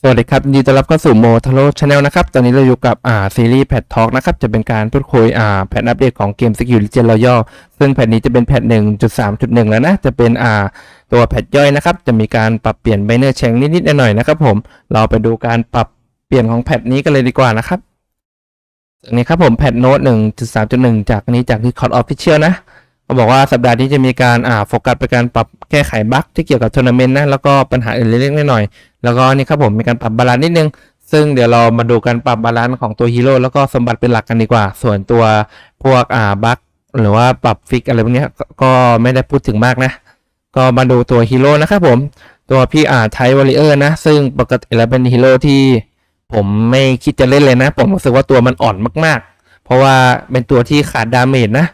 สวัสดีครับยินดีต้อนรับเข้าสู่โมทาโร่ชาแนลนะครับ ตอนนี้เราอยู่กับอ่าซีรีส์แพททอ k นะครับ จะเป็นการพูดคุยอ่าแพทอัปเดตของเกมสกิลเลเจนด์รอย่อซึ่งแพทนี้จะเป็นแพท 1.3.1 แล้วนะ จะเป็นอ่าตัวแพทย่อยนะครับ จะมีการปรับเปลี่ยนไบเนอร์แชงนิดๆหน่อยๆนะครับผม เราไปดูการปรับเปลี่ยนของแพทนี้กันเลยดีกว่านะครับอันนี้ครับผมแพทโน้ต1.3.1 จากนี้จากที่คอร์ดออฟฟิเชียลนะ เขาบอกว่าสัปดาห์นี้จะมีการอ่าโฟกัสไปการปรับแก้ไขบั๊กที่เกี่ยวกับทัวร์นาเมนต์นะแล้วก็ปัญหาอื่นเล็กๆน้อยๆแล้วก็นี่ครับผมมีการปรับบาลานซ์นิดนึง ซึ่งเดี๋ยวเรามาดูการปรับบาลานซ์ของตัวฮีโร่แล้วก็สมบัติเป็นหลักกันดีกว่า ส่วนตัวพวกอ่าบั๊กหรือว่าปรับฟิกอะไรพวกนี้ก็ไม่ได้พูดถึงมากนะ ก็มาดูตัวฮีโร่นะครับผมตัวพี่อ่าไทวอริเออร์นะ ซึ่งปกติแล้วเป็นฮีโร่ที่ผมไม่คิดจะเล่นเลยนะ ผมรู้สึกว่าตัวมันอ่อนมากๆ เพราะว่าเป็นตัวที่ขาดดาเมจนะ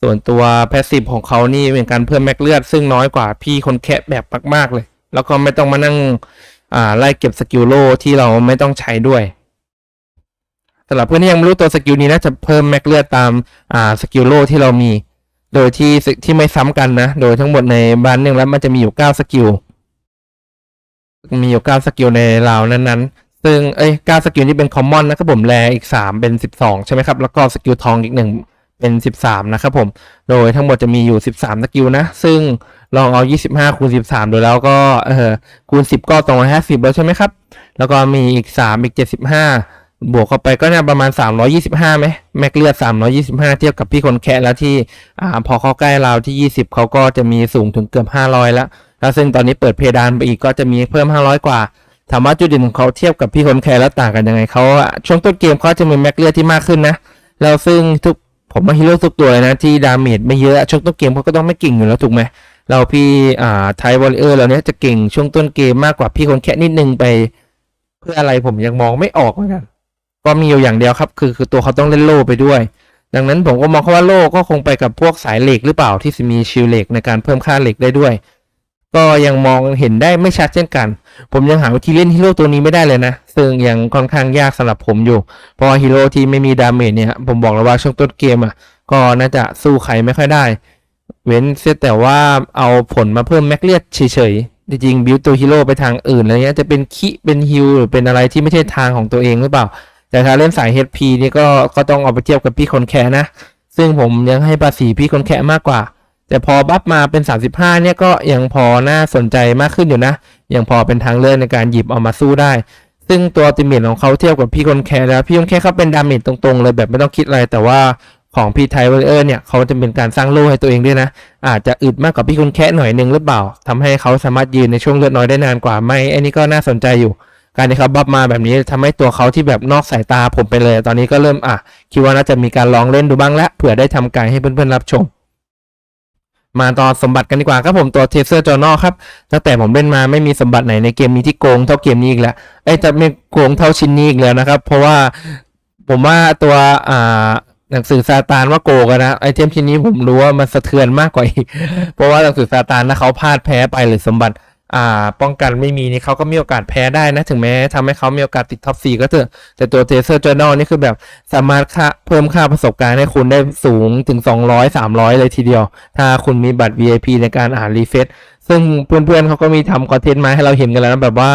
ส่วนตัวแพสซีฟของเขานี่เป็นการเพิ่มแม็กเลือด ซึ่งน้อยกว่าพี่คนแคะแบบมากๆเลย แล้วก็ไม่ต้องมานั่งอ่าไล่เก็บสกิลโลที่เราไม่ต้องใช้ด้วยสำหรับเพื่อนที่ยังไม่รู้ตัวสกิลนี้นะจะเพิ่มแม็กเลือดตามอ่าสกิลโลที่เรามี โดยที่สที่ไม่ซ้ำกันนะ โดยทั้งหมดในบ้านหนึ่งแล้วมันจะมีอยู่เก้าสกิล มีอยู่เก้าสกิลในราวนั้นๆ ซึ่งเอ้ยเก้าสกิลที่เป็นคอมมอนนะครับผมแรอีกสามเป็นสิบสองใช่ไหมครับ แล้วก็สกิลทองอีกหนึ่ง เป็นสิบสามนะครับผม โดยทั้งหมดจะมีอยู่สิบสามสกิลนะ ซึ่งลองเอายี่สิบห้าคูณสิบสามดูแล้วก็เออคูณสิบก็ตรงห้าสิบแล้วใช่ไหมครับ แล้วก็มีอีกสามอีกเจ็ดสิบห้าบวกเข้าไปก็เนี่ยประมาณสามร้อยี่สิบห้าไหมแม็กเลือดสามร้อยี่สิบห้าเทียบกับพี่คนแคะแล้วที่อ่าพอเข้าใกล้เราที่ยี่สิบเขาก็จะมีสูงถึงเกือบห้าร้อยแล้ว แล้วซึ่งตอนนี้เปิดเพดานไปอีกก็จะมีเพิ่ม 500 กว่าถามว่าจุดเด่นของเขาเทียบกับพี่คนแคร์แล้วต่างกันยังไงเขาช่วงต้นเกมเขาจะมีแม็กเลือดที่มากขึ้นนะแล้วซึ่งทุก ผมว่าฮีโร่ทุกตัวเลยนะที่ดาเมจไม่เยอะช่วงต้นเกมเขาก็ต้องไม่เก่งอยู่แล้วถูกไหมเราพี่อ่าไทวอลเลอร์เราเนี้ยจะเก่งช่วงต้นเกมมากกว่าพี่คนแค่นิดนึงไป เพื่ออะไรผมยังมองไม่ออกเหมือนกันก็มีอยู่อย่างเดียวครับ คือคือตัวเขาต้องเล่นโล่ไปด้วย ดังนั้นผมก็มองเขาว่าโล่ก็คงไปกับพวกสายเหล็กหรือเปล่าที่จะมีชิลเหล็กในการเพิ่มค่าเหล็กได้ด้วย ก็ยังมองเห็นได้ไม่ชัดเช่นกัน ผมยังหาวิธีเล่นฮีโร่ตัวนี้ไม่ได้เลยนะ ซึ่งยังค่อนข้างยากสำหรับผมอยู่ เพราะฮีโร่ที่ไม่มีดาเมจเนี่ย ผมบอกแล้วว่าช่วงต้นเกมอะ ก็น่าจะสู้ใครไม่ค่อยได้ เว้นเสียแต่ว่าเอาผลมาเพิ่มแม็กเลียดเฉยๆ จริงๆบิวตัวฮีโร่ไปทางอื่นอะไรเงี้ย จะเป็นคิเป็นฮิลหรือเป็นอะไรที่ไม่ใช่ทางของตัวเองหรือเปล่า แต่ถ้าเล่นสาย HP นี่ก็ก็ต้องเอาไปเทียบกับพี่คนแคนะ ซึ่งผมยังให้ภาษีพี่คนแคมากกว่า แต่พอบัฟมาเป็น 35 เนี่ยก็ยังพอน่าสนใจมากขึ้นอยู่นะ ยังพอเป็นทางเลือกในการหยิบเอามาสู้ได้ ซึ่งตัวติเมตของเขาเทียบกับพี่คนแคร์แล้ว พี่คนแคร์เขาเป็นดาเมจตรงๆ เลยแบบไม่ต้องคิดอะไร แต่ว่าของพี่ไทเวอร์เนี่ยเขาจะเป็นการสร้างโล่ให้ตัวเองด้วยนะ อาจจะอึดมากกว่าพี่คนแค่หน่อยนึงหรือเปล่าทำให้เขาสามารถยืนในช่วงเลือดน้อยได้นานกว่าไหมอันนี้ก็น่าสนใจอยู่ การที่เขาบัฟมาแบบนี้ทำให้ตัวเขาที่แบบนอกสายตาผมไปเลย ตอนนี้ก็เริ่มอะคิดว่าน่าจะมีการลองเล่นดูบ้างแล้วเผื่อได้ทำการให้เพื่อนๆรับชม มาต่อสมบัติกันดีกว่าครับผมตัวเทเซอร์จอนอครับตั้งแต่ผมเล่นมาไม่มีสมบัติไหนในเกมนี้ที่โกงเท่าเกมนี้อีกแล้วไอ้จะไม่โกงเท่าชิ้นนี้อีกแล้วนะครับ เพราะว่าผมว่าตัวอ่าหนังสือซาตานว่าโกกันนะไอเทมชิ้นนี้ผมรู้ว่ามันสะเทือนมากกว่าอีกเพราะว่าหนังสือซาตานถ้าเขาพลาดแพ้ไปหรือสมบัติ ป้องกันไม่มีนี่เขาก็มีโอกาสแพ้ได้นะ ถึงแม้ทำให้เขามีโอกาสติดท็อป4ก็เถอะแต่ตัวเทเซอร์จอนอนี่คือแบบสามารถค่าเพิ่มค่าประสบการณ์ให้คุณได้สูงถึง 200 300 เลยทีเดียว ถ้าคุณมีบัตร VIP ในการอ่านรีเฟซซึ่งเพื่อนๆเขาก็มีทำคอนเทนต์มาให้เราเห็นกันแล้วนะแบบว่า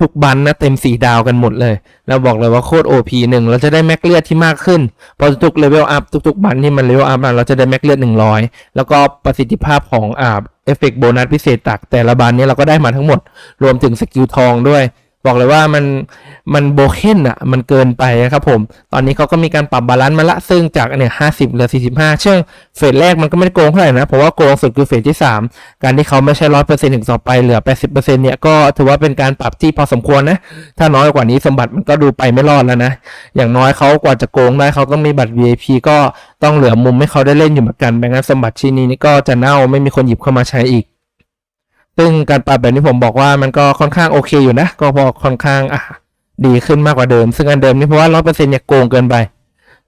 ทุกบันนะเต็มสีดาวกันหมดเลย แล้วบอกเลยว่าโคตร OP หนึ่งเราจะได้แม็กเลือดที่มากขึ้นพอทุกเลเวลอัพทุกๆบันที่มันเลเวลอัพเราจะได้แม็กเลือด100 แล้วก็ประสิทธิภาพของอ่า เอฟเฟกโบนัสพิเศษตักแต่ละบานนี้เราก็ได้มาทั้งหมด รวมถึงสกิลทองด้วย บอกเลยว่ามันมันโบเคนอะมันเกินไปนะครับผม ตอนนี้เขาก็มีการปรับบาลานซ์มาละซึ่งจากเนี่ยห้าสิบเหลือสี่สิบห้าเชื่อเฟสแรกมันก็ไม่ได้โกงเท่าไหร่นะ เพราะว่าโกงสุดคือเฟสที่สามการที่เขาไม่ใช่ร้อยเปอร์เซ็นต์ถึงต่อไปเหลือแปดสิบเปอร์เซ็นต์เนี่ยก็ถือว่าเป็นการปรับที่พอสมควรนะ ถ้าน้อยกว่านี้สมบัติมันก็ดูไปไม่รอดแล้วนะ อย่างน้อยเขากว่าจะโกงได้เขาต้องมีบัตร VIP ก็ต้องเหลือมุมให้เขาได้เล่นอยู่เหมือนกันไม่งั้นสมบัติชิ้นนี้นี่ก็จะเน่าไม่มีคนหยิบเข้ามาใช้อีก ซึ่งการปรับแบบนี้ผมบอกว่ามันก็ค่อนข้างโอเคอยู่นะ ก็พอค่อนข้างอะดีขึ้นมากกว่าเดิม ซึ่งอันเดิมนี่เพราะว่าร้อยเปอร์เซ็นต์เนี่ยโกงเกินไป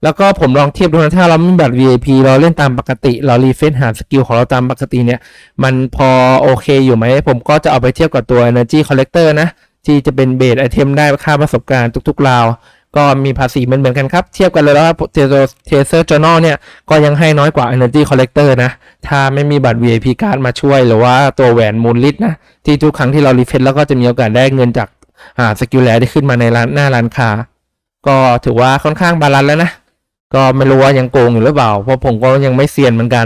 แล้วก็ผมลองเทียบดูนะถ้าเราไม่มีบัตร VIP เราเล่นตามปกติ เรารีเฟซหาสกิลของเราตามปกติเนี่ย มันพอโอเคอยู่ไหม ผมก็จะเอาไปเทียบกับตัว Energy Collector นะ ที่จะเป็นเบสไอเทมได้ค่าประสบการณ์ทุกๆราว ก็มีภาษีเหมือนเหมือนกันครับ เทียบกันเลยแล้วว่าเทเซอร์จอ r เนี่ย ก็ยังให้น้อยกว่า Energy Collector นะ ถ้าไม่มีบัตร VIP การ์ดมาช่วยหรือว่าตัวแหวนมูลลิตนะ ที่ทุกครั้งที่เรารีเฟซแล้วก็จะมีโอกาสได้เงินจากอ่าสกิลแลที่ขึ้นมาในร้านหน้าร้านค้า ก็ถือว่าค่อนข้างบาลานซ์แล้วนะ ก็ไม่รู้ว่ายังโกงอยู่หรือเปล่า เพราะผมก็ยังไม่เซียนเหมือนกัน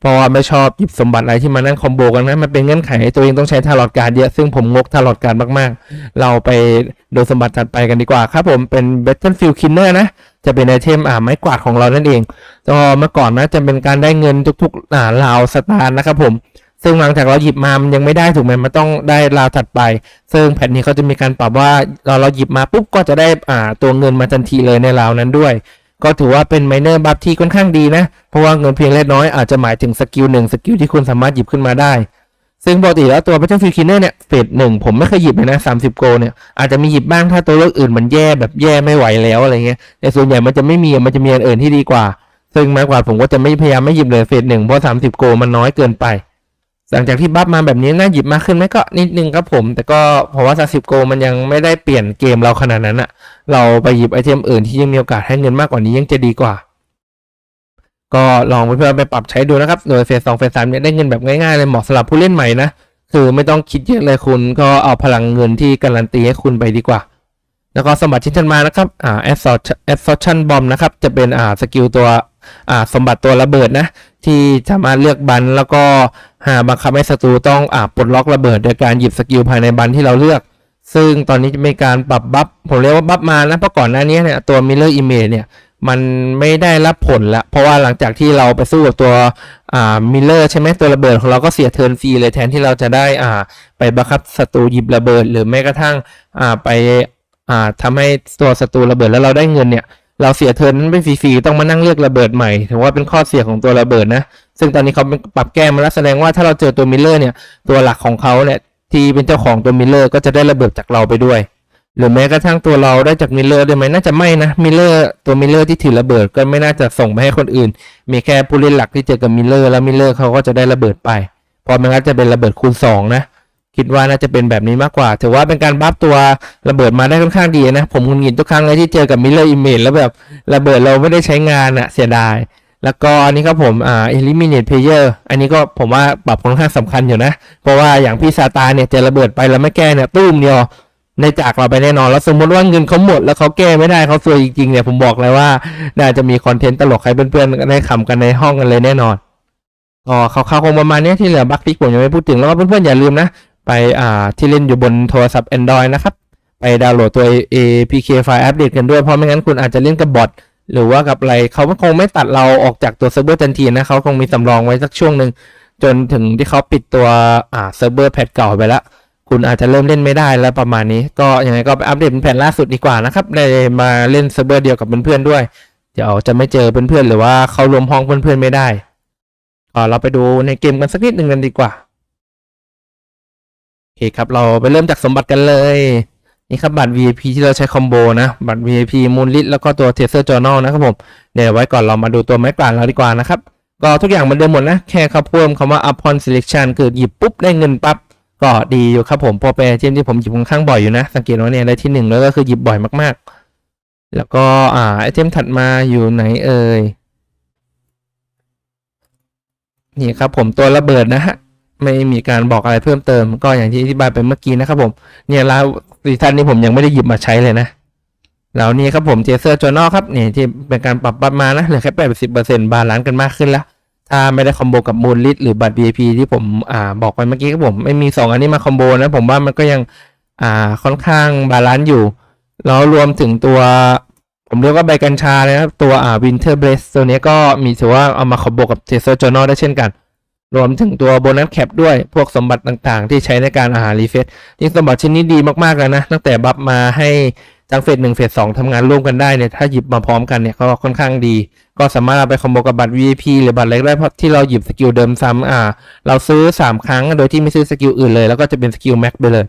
เพราะว่าไม่ชอบหยิบสมบัติอะไรที่มานั่งคอมโบกันนะมันเป็นเงื่อนไขให้ตัวเองต้องใช้ทารอดการดเยอะ ซึ่งผมงกทารอดการดมากๆ เราไปดูสมบัติถัดไปกันดีกว่าครับผมเป็น Battlefield Killer นะ จะเป็นไอเทมอ่าไม้กวาดของเรานั่นเองก็เมื่อก่อนนะจะเป็นการได้เงินทุกๆอ่าราวสตาร์นะครับผมซึ่งหลังจากเราหยิบมา มันยังไม่ได้ถูกไหมมันต้องได้ราวถัดไป ซึ่งแผ่นนี้เขาจะมีการปรับว่าเราเราหยิบมาปุ๊บก็จะได้อ่าตัวเงินมาทันทีเลยในราวนั้นด้วย ก็ถือว่าเป็นไมเนอร์บัฟที่ค่อนข้างดีนะ เพราะว่าเงินเพียงเล็กน้อยอาจจะหมายถึงสกิลหนึ่งสกิลที่คุณสามารถหยิบขึ้นมาได้ ซึ่งปกติแล้วตัว Battlefield Killer เนี่ยเฟสหนึ่งผมไม่เคยหยิบเลยนะ30โกเนี่ยอาจจะมีหยิบบ้างถ้าตัวเลือกอื่นมันแย่แบบแย่ไม่ไหวแล้วอะไรเงี้ยแต่ส่วนใหญ่มันจะไม่มีมันจะมีอันอื่นที่ดีกว่า ซึ่งม้กกว่าผมก็จะไม่พยายามไม่หยิบเลยเฟสหนึ่งเพราะ30โกมันน้อยเกินไป หลังจากที่บัฟมาแบบนี้น่าหยิบมากขึ้นไหมก็นิดนึงครับผม แต่ก็เพราะว่า30โกมันยังไม่ได้เปลี่ยนเกมเราขนาดนั้นอะเราไปหยิบไอเทมอื่นที่ยังมีโอกาสให้เงินมากกว่านี้ยังจะดีกว่า ก็ลองเพื่อนๆไปปรับใช้ดูนะครับโดยเฟสสองเฟสสามเนี่ยได้เงินแบบง่ายๆเลยเหมาะสำหรับผู้เล่นใหม่นะคือไม่ต้องคิดเยอะเลยคุณก็เอาพลังเงินที่การันตีให้คุณไปดีกว่า แล้วก็สมบัติชิ้นถัดมานะครับอ่า absorption bomb นะครับ จะเป็นอ่าสกิลตัวอ่าสมบัติตัวระเบิดนะ ที่สามารถเลือกบันแล้วก็หาบังคับให้ศัตรูต้องอ่าปลดล็อกระเบิด โดยการหยิบสกิลภายในบันที่เราเลือก ซึ่งตอนนี้จะมีการปรับบัฟผมเรียกว่าบัฟมานะเพราะก่อนหน้านี้เนี่ยตัว Mirror Image เนี่ยมันไม่ได้รับผลละ เพราะว่าหลังจากที่เราไปสู้กับตัวอ่ามิลเลอร์ใช่ไหมตัวระเบิดของเราก็เสียเทิร์นฟรีเลยแทนที่เราจะได้อ่าไปบังคับศัตรูหยิบระเบิด หรือแม้กระทั่งอ่าไป อ่าทำให้ตัวศัตรูระเบิดแล้วเราได้เงินเนี่ย เราเสียเทิร์นนั้นไปฟรีๆต้องมานั่งเลือกระเบิดใหม่ถือว่าเป็นข้อเสียของตัวระเบิดนะ ซึ่งตอนนี้เขาปรับแก้มาแล้วแสดงว่าถ้าเราเจอตัวมิลเลอร์เนี่ยตัวหลักของเขาเนี่ยที่เป็นเจ้าของตัวมิลเลอร์ก็จะได้ระเบิดจากเราไปด้วย หรือแม้กระทั่งตัวเราได้จากมิลเลอร์ได้ไหมน่าจะไม่นะมิลเลอร์ตัวมิลเลอร์ที่ถือระเบิดก็ไม่น่าจะส่งไปให้คนอื่น มีแค่ผู้เล่นหลักที่เจอกับมิลเลอร์แล้วมิลเลอร์เขาก็จะได้ระเบิดไปเพราะมันก็จะเป็นระเบิดคูณสองนะ คิดว่าน่าจะเป็นแบบนี้มากกว่า ถือว่าเป็นการบัฟตัวระเบิดมาได้ค่อนข้างดีนะ ผมหงุดหงิดทุกครั้งเลยที่เจอกับมิลเลอร์อิมเมจแล้วแบบระเบิดเราไม่ได้ใช้งานอะเสียดาย แล้วก็อันนี้ครับผมอ่า eliminate player อันนี้ก็ผมว่าปรับค่อนข้างสำคัญอยู่นะ เพราะว่าอย่างพี่ซาตาเนี่ยเจอระเบิดไปแล้วไม่แก้เนี่ยตุ้มเดียวในจากเราไปแน่นอน แล้วสมมติว่าเงินเขาหมดแล้วเขาแก้ไม่ได้เขาซวยจริงๆเนี่ยผมบอกเลยว่า น่าจะมีคอนเทนต์ตลกให้เพื่อนๆได้ขำกันในห้องกันเลยแน่นอนก็ข่าวๆคงประมาณนี้ที่เหลือบัคฟิกผมยังไม่พูดถึงแล้วก็เพื่อนๆอย่าลืมนะ ไปอ่าที่เล่นอยู่บนโทรศัพท์ Android นะครับ ไปดาวน์โหลดตัว APK ไฟล์อัปเดตกันด้วย เพราะไม่งั้นคุณอาจจะเล่นกับบอทหรือว่ากับอะไรเขาคงไม่ตัดเราออกจากตัวเซิร์ฟเวอร์ทันทีนะเขาคงมีสำรองไว้สักช่วงหนึ่งจนถึงที่เขาปิดตัวอ่าเซิร์ฟเวอร์แพทเก่าไปแล้ว คุณอาจจะเริ่มเล่นไม่ได้แล้วประมาณนี้ ก็ยังไงก็ไปอัปเดตเป็นแผ่นล่าสุดดีกว่านะครับได้มาเล่นเซิร์ฟเวอร์เดียวกับเพื่อนๆด้วย เดี๋ยวจะไม่เจอเพื่อนๆหรือว่าเข้ารวมห้องเพื่อนๆไม่ได้เราไปดูในเกมกันสักนิดหนึ่งกันดีกว่า โอเคครับเราไปเริ่มจากสมบัติกันเลยนี่ครับบัตร VIP ที่เราใช้คอมโบนะบัตร VIP มูลลิตแล้วก็ตัวเทเซอร์จอ r n a l นะครับผมเดี๋ยวไว้ก่อนเรามาดูตัวไม้กวาดเราดีกว่านะครับก็ทุกอย่างเหมันเดิมหมดนะแค่เขาเพิ่มคำว่า upon selection คือหยิบปุ๊บได้เงินปั๊บก็ดีอยู่ครับผมพอเป็นเทมที่ผมหยิบค่อนข้างบ่อยอยู่นะ สังเกตว่าเนี่ยได้ที่หนึ่งแล้วก็คือหยิบบ่อยมากๆ แล้วก็อ่าไอเทมถัดมาอยู่ไหนเอ่ยนี่ครับผมตัวระเบิดนะฮะ ไม่มีการบอกอะไรเพิ่มเติม ก็อย่างที่อธิบายไปเมื่อกี้นะครับผมเนี่ยแล้วซีซั่นนี้ผมยังไม่ได้หยิบมาใช้เลยนะแล้วนี่ครับผมเจเซอร์จอนอครับเนี่ยที่เป็นการปรับปรับมานะเหลือแค่แปดสิบเปอร์เซ็นต์บาลานซ์กันมากขึ้นแล้ว ถ้าไม่ได้คอมโบกับมูลลิตหรือบัตร VIP ที่ผมอ่าบอกไปเมื่อกี้ครับผมไม่มีสองอันนี้มาคอมโบนะผมว่ามันก็ยังอ่าค่อนข้างบาลานซ์อยู่แล้วรวมถึงตัวผมเรียกว่าใบกัญชาเลยนะครับ ตัวอ่าวินเทอร์เบสตัวนี้ก็มีถือว่าเอามาคอมโบกับเจเซอร์จอนอได้เช่นกัน รวมถึงตัวโบนัสแคปด้วยพวกสมบัติต่างๆ ที่ใช้ในการอาหารรีเฟซจริงสมบัติชิ้นนี้ดีมากๆแล้วนะ ตั้งแต่บัฟมาให้ทั้งเฟสหนึ่งเฟสสองทำงานร่วมกันได้เนี่ยถ้าหยิบมาพร้อมกันเนี่ยก็ค่อนข้างดี ก็สามารถเอาไปคอมโบกับบัตร VIP หรือบัตรเล็กได้เพราะที่เราหยิบสกิลเดิมซ้ำอ่า เราซื้อ 3 ครั้งโดยที่ไม่ซื้อสกิลอื่นเลย แล้วก็จะเป็นสกิลแม็กไปเลย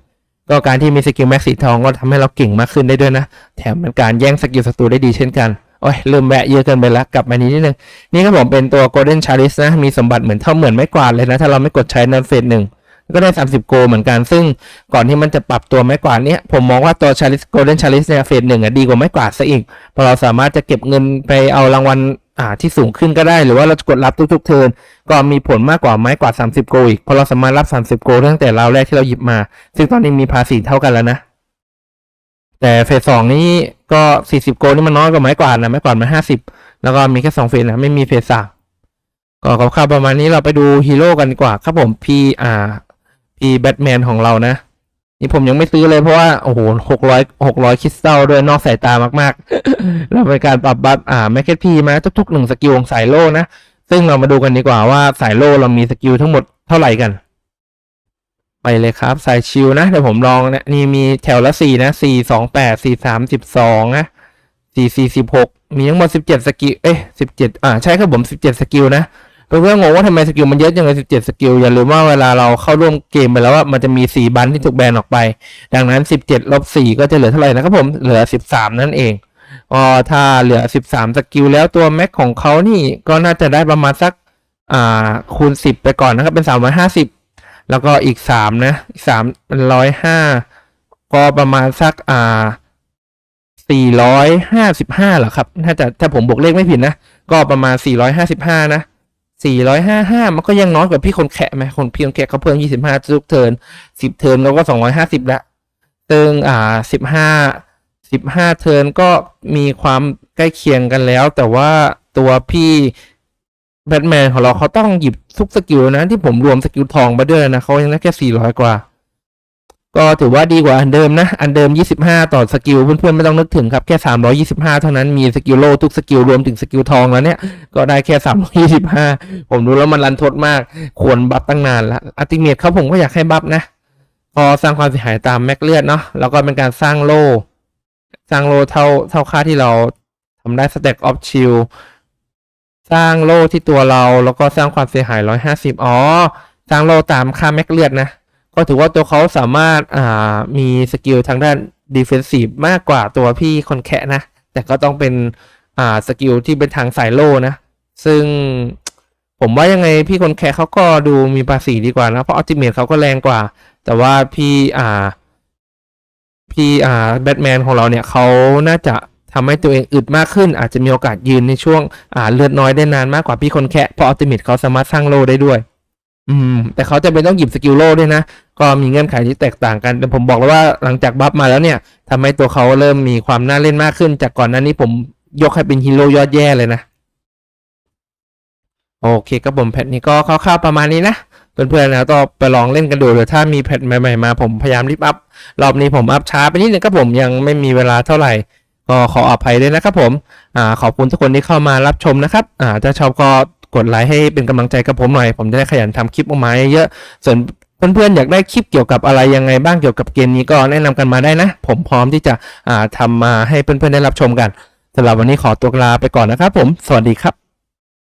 ก็การที่มีสกิลแม็กสีทองก็ทำให้เราเก่งมากขึ้นได้ด้วยนะ แถมเป็นการแย่งสกิลศัตรูได้ดีเช่นกัน โอ้ยเริ่มแวะเยอะเกินไปล้วกลับมานี้นิดนึง นี่ครับผมเป็นตัว Golden Chalice นะ มีสมบัติเหมือนเท่าเหมือนไม้กวาดเลยนะ ถ้าเราไม่กดใช้ในเฟสหนึ่งก็ได้ 30 โกเหมือนกัน ซึ่งก่อนที่มันจะปรับตัวไม้กวาดเนี้ยผมมองว่าตัว Chalice Golden Chalice เนี่ยเฟสหนึ่งอะดีกว่าไม้กวาดซะอีกพราะเราสามารถจะเก็บเงินไปเอารางวัลอ่าที่สูงขึ้นก็ได้ หรือว่าเราจะกดรับทุกๆเทิร์นก็มีผลมากกว่าไม้กวาด 30 โกอีกพราะเราสามารถรับ 30 โกตั้งแต่ราวแรกที่เราหยิบมา ซึ่งตอนนี้มีภาษีเท่ากันแล้วนะ แต่เฟสสองนี่ ก็สี่สิบโกลนี่มันน้อยกว่าไม้กวาดนะไม้กวาดมันห้าสิบแล้วก็มีแค่สองเฟสนะไม่มีเฟสสามก็คร่าวๆประมาณนี้เราไปดูฮีโร่กันดีกว่าครับผมพี่อ่าพี่แบทแมนของเรานะ นี่ผมยังไม่ซื้อเลยเพราะว่า โอ้โหหกร้อยหกร้อยคริสตัลด้วยนอกสายตามากๆเราเป็นการปรับบัฟอ่าแมคเก็ตพีมาทุกๆหนึ่งสกิลของสายโล่นะ ซึ่งเรามาดูกันดีกว่าว่าสายโล่เรามีสกิลทั้งหมดเท่าไหร่กัน ไปเลยครับ สายชิลนะเดี๋ยวผมลองนะนี่มีแถวละสี่นะสี่สองแปดสี่สามสิบสองนะสี่สี่สิบหกมีทั้งหมดสิบเจ็ดสกิลเอ้ยสิบเจ็ดอ่าใช่ครับผมสิบเจ็ดสกิลนะเพื่อนๆงงว่าทำไมสกิลมันเยอะจังเลยสิบเจ็ดสกิลอย่าลืมว่าเวลาเราเข้าร่วมเกมไปแล้วว่ามันจะมีสี่บันที่ถูกแบนออกไป ดังนั้นสิบเจ็ดลบสี่ก็จะเหลือเท่าไหร่นะครับผมเหลือสิบสามนั่นเองก็ถ้าเหลือสิบสามสกิลแล้วตัวแม็กของเขานี่ก็น่าจะได้ประมาณสักอ่าคูณสิบไปก่อนนะครับเป็นสามร้อยห้าสิบ แล้วก็อีกสามนะอีกสามเป็นร้อยห้าก็ประมาณสักอ่าสี่ร้อยห้าสิบห้าหรอครับถ้าจะถ้าผมบวกเลขไม่ผิดนะ ก็ประมาณสี่ร้อยห้าสิบห้านะสี่ร้อยห้าห้ามันก็ยังน้อยกว่าพี่คนแขะไหมคนพี่คนแขะเขาเพิ่มยี่สิบห้าทุกเทิร์นสิบเทิร์นเราก็สองร้อยห้าสิบละซึ่งอ่าสิบห้าสิบห้าเทิร์นก็มีความใกล้เคียงกันแล้ว แต่ว่าตัวพี่ แบทแมนของเราเขาต้องหยิบทุกสกิลนะ ที่ผมรวมสกิลทองมาด้วยนะเขายังได้แค่ 400 กว่า ก็ถือว่าดีกว่าอันเดิมนะ อันเดิม 25 ต่อสกิล เพื่อนๆไม่ต้องนึกถึงครับ แค่ 325 เท่านั้นมีสกิลโลทุกสกิลรวมถึงสกิลทองแล้วเนี่ย ก็ได้แค่ 325 ผมดูแล้วมันรันทดมาก ควรบัฟตั้งนานละอัติเมตเขาผมก็อยากให้บัฟนะ พอสร้างความเสียหายตามแม็กเลือดเนาะแล้วก็เป็นการสร้างโลสร้างโลเท่าเท่าค่าที่เราทำได้สเต็กออฟชิล สร้างโล่ที่ตัวเราแล้วก็สร้างความเสียหาย 150 อ๋อ สร้างโล่ตามค่าแม็กเลือดนะ ก็ถือว่าตัวเขาสามารถอ่ามีสกิลทางด้านดีเฟนซีฟมากกว่าตัวพี่คนแคะนะ แต่ก็ต้องเป็นอ่าสกิลที่เป็นทางสายโล่นะ ซึ่งผมว่ายังไงพี่คนแคะเขาก็ดูมีภาษีดีกว่านะ เพราะอัลติเมทเขาก็แรงกว่า แต่ว่าพี่อ่า พี่อ่าแบทแมนของเราเนี่ยเขาน่าจะ ทำให้ตัวเองอึดมากขึ้น อาจจะมีโอกาสยืนในช่วงอ่าเลือดน้อยได้นานมากกว่าพี่คนแคะเพราะอัลติเมทเขาสามารถสร้างโลได้ด้วย อืม แต่เขาจะเป็นต้องหยิบสกิลโลด้วยนะ ก็มีเงื่อนไขที่แตกต่างกันแต่ผมบอกแล้วว่าหลังจากบัฟมาแล้วเนี่ยทำให้ตัวเขาเริ่มมีความน่าเล่นมากขึ้น จากก่อนหน้านี้ผมยกให้เป็นฮีโร่ยอดแย่เลยนะโอเคครับผมแพทนี้ก็คร่าวๆประมาณนี้นะเพื่อนๆนะก็ไปลองเล่นกันดูหรือถ้ามีแพทใหม่ๆมาผมพยายามรีบอัพรอบนี้ผมอัพช้าไปนิดนึงครับผมยังไม่มีเวลาเท่าไหร่ ก็ขออภัยด้วยนะครับผมอ่าขอบคุณทุกคนที่เข้ามารับชมนะครับอ่าถ้าชอบก็กดไลค์ให้เป็นกำลังใจกับผมหน่อย ผมจะได้ขยันทำคลิปออกมาเยอะส่วนเพื่อนๆอยากได้คลิปเกี่ยวกับอะไรยังไงบ้างเกี่ยวกับเกมนี้ก็แนะนำกันมาได้นะ ผมพร้อมที่จะอ่าทำมาให้เพื่อนๆได้รับชมกันสำหรับวันนี้ขอตัวลาไปก่อนนะครับผม สวัสดีครับ